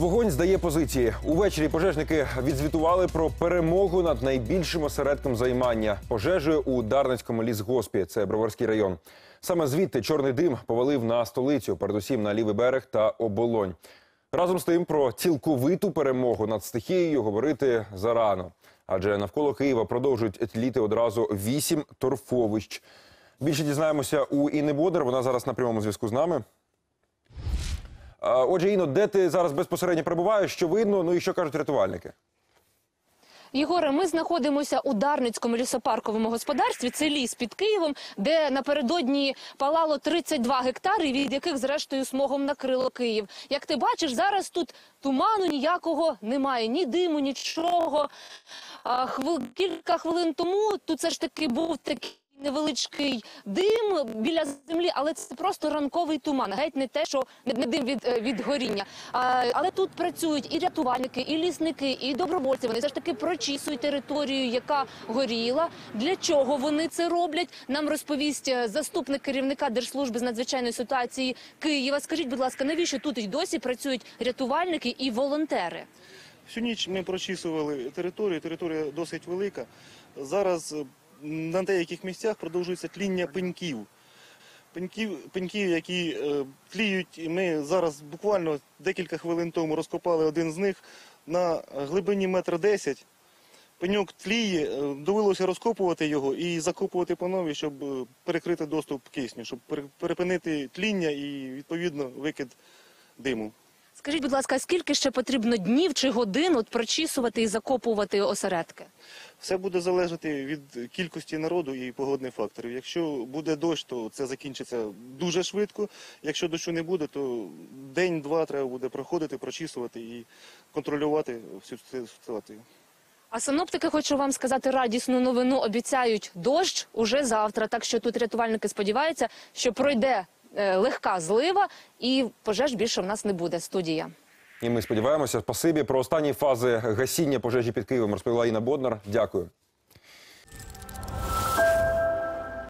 Вогонь здає позиції. Увечері пожежники відзвітували про перемогу над найбільшим осередком займання пожежею у Дарницькому лісгоспі. Це Броварський район. Саме звідти чорний дим повалив на столицю, передусім на лівий берег та оболонь. Разом з тим про цілковиту перемогу над стихією говорити зарано. Адже навколо Києва продовжують тліти одразу вісім торфовищ. Більше дізнаємося у Інни Бодер. Вона зараз на прямому зв'язку з нами. Отже, Іно, де ти зараз безпосередньо перебуваєш? Що видно? Ну і що кажуть рятувальники? Єгоре, ми знаходимося у Дарницькому лісопарковому господарстві. Це ліс під Києвом, де напередодні палало 32 гектари, від яких зрештою смогом накрило Київ. Як ти бачиш, зараз тут туману ніякого немає, ні диму, нічого. А, хвил... Кілька хвилин тому тут все ж таки був такий. Невеличкий дим біля землі, але це просто ранковий туман. Геть не те, що не дим від, е, від горіння. А, але тут працюють і рятувальники, і лісники, і добровольці. Вони все ж таки прочісують територію, яка горіла. Для чого вони це роблять? Нам розповість е, заступник керівника Держслужби з надзвичайної ситуації Києва. Скажіть, будь ласка, навіщо тут і досі працюють рятувальники і волонтери? Всю ніч ми прочісували територію. Територія досить велика. Зараз е, на деяких місцях продовжується тління пеньків. Пеньків, пеньків які е, тліють, і ми зараз буквально декілька хвилин тому розкопали один з них на глибині метр десять. Пеньок тліє, е, довелося розкопувати його і закопувати по новій, щоб е, перекрити доступ кисню, щоб пере- перепинити тління і відповідно викид диму. Скажіть, будь ласка, скільки ще потрібно днів чи годин от прочісувати і закопувати осередки? Все буде залежати від кількості народу і погодних факторів. Якщо буде дощ, то це закінчиться дуже швидко. Якщо дощу не буде, то день-два треба буде проходити, прочісувати і контролювати всю цю ситуацію. А синоптики, хочу вам сказати радісну новину. Обіцяють дощ уже завтра. Так що тут рятувальники сподіваються, що пройде е, легка злива і пожеж більше в нас не буде. Студія. І ми сподіваємося, спасибі про останні фази гасіння пожежі під Києвом розповіла Інна Боднар. Дякую.